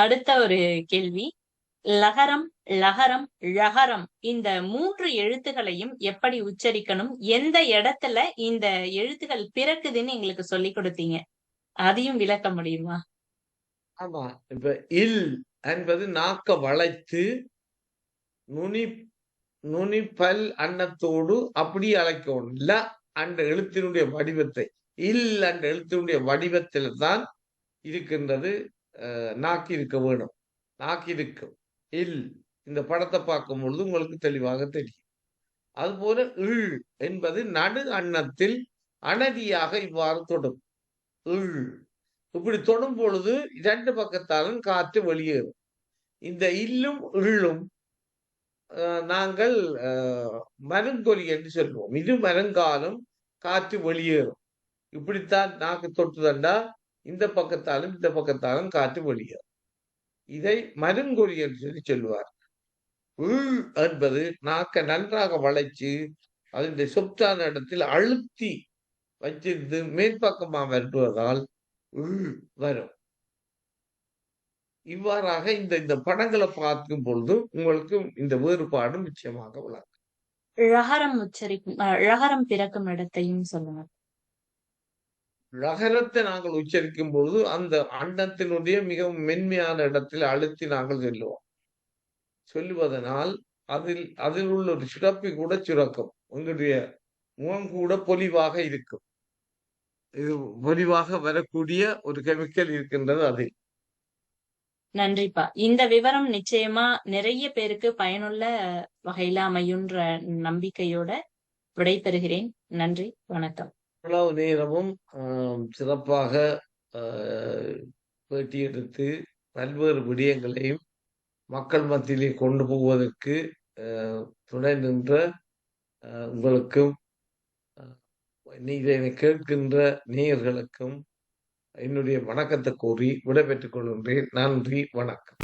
அடுத்த ஒரு கேள்வி. லகரம் லகரம் ழகரம் இந்த மூன்று எழுத்துகளையும் எப்படி உச்சரிக்கணும்? எந்த இடத்துல இந்த எழுத்துக்கள் பிறக்குதுன்னு எங்களுக்கு சொல்லி கொடுத்தீங்க. அதையும் விளக்க முடியுமா? ஆமா. இப்ப இல் என்பது நாக்க வளைத்து நுனி நுனி பல் அன்னத்தோடு அப்படி அழைக்கணும். ல அந்த எழுத்தினுடைய வடிவத்தை. இல் அந்த எழுத்தினுடைய வடிவத்தில் தான் இருக்கின்றது. நாக்கி இருக்க வேணும். நாக்கி இருக்கும் இல். இந்த படத்தை பார்க்கும் பொழுது உங்களுக்கு தெளிவாக தெரியும். அதுபோல இழ் என்பது நடு அன்னத்தில் அனதியாக இவ்வாறு தொடும். இழ். இப்படி தொடும் பொழுது இரண்டு பக்கத்தாலும் காற்று வெளியேறும். இந்த இல்லும் இள்ளும் அஹ், நாங்கள் அஹ், மருங்கொலி என்று சொல்லுவோம். இது மருங்காலும் காற்று வெளியேறும். இப்படித்தான் நாக்கு தொட்டுதண்டா? இந்த பக்கத்தாலும் இந்த பக்கத்தாலும் காற்று வெளியும் இதை மருங்கொழி என்று சொல்லி சொல்லுவார். உள் என்பது நாக்கை நன்றாக வளைச்சு அதனுடைய சொப்தான இடத்தில் அழுத்தி வச்சிருந்து மேற்பக்கமா வருவதால் உள் வரும். இவ்வாறாக இந்த இந்த படங்களை பார்க்கும் பொழுது உங்களுக்கு இந்த வேறுபாடு நிச்சயமாக விளங்கும் ழகரம் உச்சரிக்கும் ழகரம் பிறக்கும் இடத்தையும் சொல்லுங்க நகரத்தை நாங்கள் உச்சரிக்கும் பொழுது அந்த அண்டத்தினுடைய மிகவும் மென்மையான இடத்தில் அழுத்தி நாங்கள் சொல்லுவோம். சொல்லுவதனால் அதில் அதில் உள்ள ஒரு சுரப்பி கூட சுரக்கும். உங்களுடைய முகம் கூட பொலிவாக இருக்கும். இது பொலிவாக வரக்கூடிய ஒரு கெமிக்கல் இருக்கின்றது அதில். நன்றிப்பா. இந்த விவரம் நிச்சயமா நிறைய பேருக்கு பயனுள்ள வகையில அமையுன்ற நம்பிக்கையோட விடைபெறுகிறேன். நன்றி வணக்கம். இவ்வளவு நேரமும் சிறப்பாக பேட்டி எடுத்து பல்வேறு விடயங்களையும் மக்கள் மத்தியிலே கொண்டு போவதற்கு துணை நின்ற உங்களுக்கும் இதனை நீ இதை கேட்கின்ற நேயர்களுக்கும் என்னுடைய வணக்கத்தை கூறி விடைபெற்றுக் கொள்கின்றேன். நன்றி வணக்கம்.